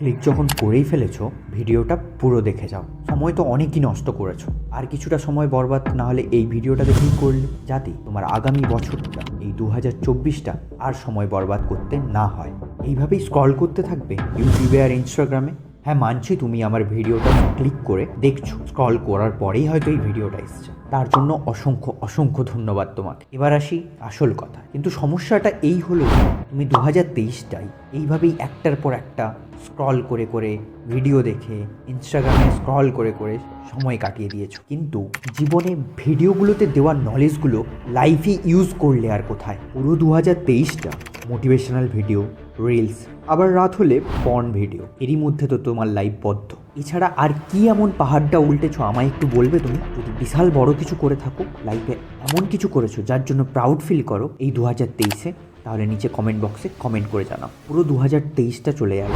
Click যখন করেই ফেলেছো, ভিডিওটা পুরো দেখে যাও। সময় তো অনেকই নষ্ট করেছ। আর কিছুটা সময় বরবাদ, না হলে এই ভিডিওটা দেখেই করলে, যাতে তোমার আগামী বছরটা, এই দু হাজার চব্বিশটা আর সময় বরবাদ করতে না হয়। এইভাবেই স্ক্রল করতে থাকবে ইউটিউবে আর ইনস্টাগ্রামে। হ্যাঁ মানছি তুমি আমার ভিডিওটা ক্লিক করে দেখছ। স্ক্রল করার পরেই হয়তো এই ভিডিওটা এসছে। তার জন্য অসংখ্য অসংখ্য ধন্যবাদ তোমাকে। এবার আসি আসল কথা। কিন্তু সমস্যাটা এই হলো, তুমি দু হাজার তেইশটাই এইভাবেই একটার পর একটা স্ক্রল করে করে ভিডিও দেখে, ইনস্টাগ্রামে স্ক্রল করে করে সময় কাটিয়ে দিয়েছ। কিন্তু জীবনে ভিডিওগুলোতে দেওয়া নলেজগুলো লাইফে ইউজ করলে আর কোথায়? পুরো দু হাজার তেইশটা মোটিভেশনাল ভিডিও, রিলস, আবার রাত হলে পর্ন ভিডিও। এরই মধ্যে তো তোমার লাইফ বদ্ধ। এছাড়া আর কি এমন পাহাড়টা উল্টেছো, আমায় একটু বলবে তুমি? যদি বিশাল বড় কিছু করে থাকো লাইফে এমন কিছু করেছ, যার জন্য প্রাউড ফিল করো, এই দু হাজার তেইশে তাহলে নিচে কমেন্ট বক্সে কমেন্ট করে জানাও। পুরো দু হাজার তেইশটা চলে গেল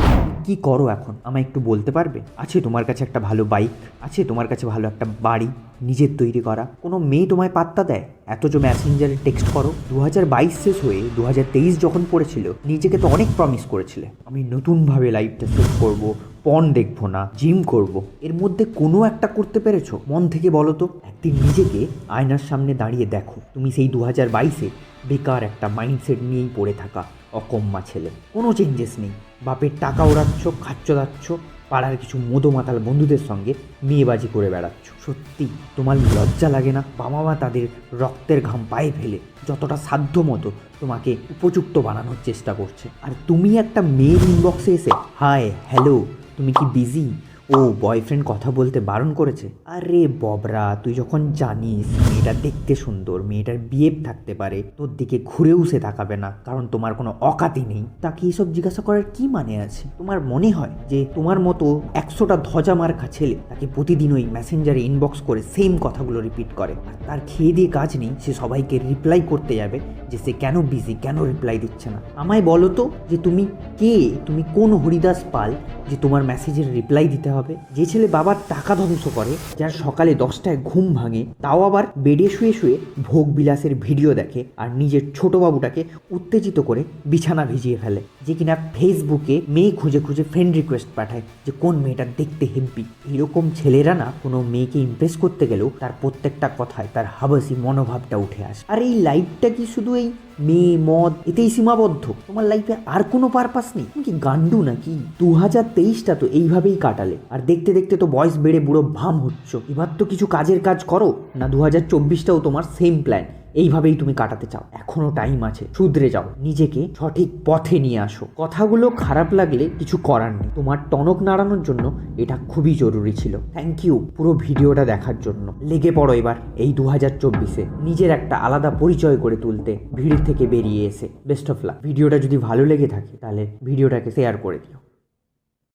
কি করো এখন? আমায় একটু বলতে পারবে? আছে তোমার কাছে একটা ভালো বাইক আছে তোমার কাছে ভালো একটা বাড়ি, নিজের তৈরি করা। কোনো মেয়ে তোমায় পাত্তা দেয়? এত যে মেসেঞ্জারে টেক্সট করো। দু হাজার বাইশ শেষ হয়ে দু হাজার তেইশ যখন পড়েছিল, নিজেকে তো অনেক প্রমিস করেছিলে। আমি নতুনভাবে লাইফটা সেট করব পণ দেখব না জিম করব। এর মধ্যে কোনো একটা করতে পেরেছ? মন থেকে বলো তো। একদিন নিজেকে আয়নার সামনে দাঁড়িয়ে দেখো। তুমি সেই দু হাজার বাইশে বেকার একটা মাইন্ডসেট নিয়েই পড়ে থাকা অকম্মা ছেলে। কোনো চেঞ্জেস নেই। বাপের টাকা ওড়াচ্ছ, খাচ্ছ, দাচ্ছ, পাড়ার কিছু মদো মাতাল বন্ধুদের সঙ্গে মেয়েবাজি করে বেড়াচ্ছ। সত্যি, তোমার লজ্জা লাগে না? বাবা মা তাদের রক্তের ঘাম পায়ে ফেলে যতটা সাধ্য মতো তোমাকে উপযুক্ত বানানোর চেষ্টা করছে। আর তুমি একটা মেয়ের ইনবক্সে এসে হাই হ্যালো তুমি কি বিজি ও বয়ফ্রেন্ড কথা বলতে বারণ করেছে। আরে ববরা, তুই যখন জানিস মেয়েটা দেখতে সুন্দর, মেয়েটার বিয়ে থাকতে পারে, তোর দিকে ঘুরেও সে তাকাবে না, কারণ তোমার কোনো অকাতি নেই। তাকে এইসব জিজ্ঞাসা করার কি মানে আছে? তোমার মনে হয় যে তোমার মতো একশোটা ধ্বজা মার্কা ছেলে তাকে প্রতিদিন ওই মেসেঞ্জারে ইনবক্স করে সেম কথাগুলো রিপিট করে? আর তার খেয়ে দিয়ে কাজ নেই, সে সবাইকে রিপ্লাই করতে যাবে যে সে কেন বিজি কেন রিপ্লাই দিচ্ছে না। আমায় বলো তো যে তুমি কে? তুমি কোন হরিদাস পাল যে তোমার মেসেজের রিপ্লাই দিতে হবে। যে ছেলে বাবার টাকা ধ্বংস করে, যার সকালে দশটায় ঘুম ভাঙে, তাও আবার বেডে শুয়ে শুয়ে ভোগ বিলাসের ভিডিও দেখে আর নিজের ছোট বাবুটাকে উত্তেজিত করে বিছানা ভিজিয়ে ফেলে, যে কিনা ফেসবুকে মেয়ে খুঁজে খুঁজে ফ্রেন্ড রিকোয়েস্ট পাঠায় যে, কোন মেয়েটা দেখতে হেব্বি এরকম ছেলেরা না কোনো মেয়েকে ইমপ্রেস করতে গেলেও তার প্রত্যেকটা কথায় তার হাবাসি মনোভাবটা উঠে আসে। আর এই লাইফটা কি শুধু এই মেয়ে মদ, এতেই সীমাবদ্ধ। তোমার লাইফে আর কোনো পারপাস নেই। তুমি কি গান্ডু নাকি? দু হাজার তেইশটা তো এইভাবেই কাটালে। আর দেখতে দেখতে তো বয়স বেড়ে বুড়ো ভাম হচ্ছ। এবার তো কিছু কাজের কাজ করো, না দু হাজার চব্বিশটাও তোমার সেম প্ল্যান এইভাবেই তুমি কাটাতে চাও। এখনও টাইম আছে শুধরে যাও। নিজেকে সঠিক পথে নিয়ে আসো। কথাগুলো খারাপ লাগলে কিছু করার নেই। তোমার টনক নাড়ানোর জন্য এটা খুবই জরুরি ছিল। থ্যাংক ইউ পুরো ভিডিওটা দেখার জন্য। লেগে পড়ো এবার এই দু হাজার চব্বিশে। নিজের একটা আলাদা পরিচয় করে তুলতে ভিড় থেকে বেরিয়ে এসে। বেস্ট অফ লাক ভিডিওটা যদি ভালো লেগে থাকে, তাহলে ভিডিওটাকে শেয়ার করে দিও।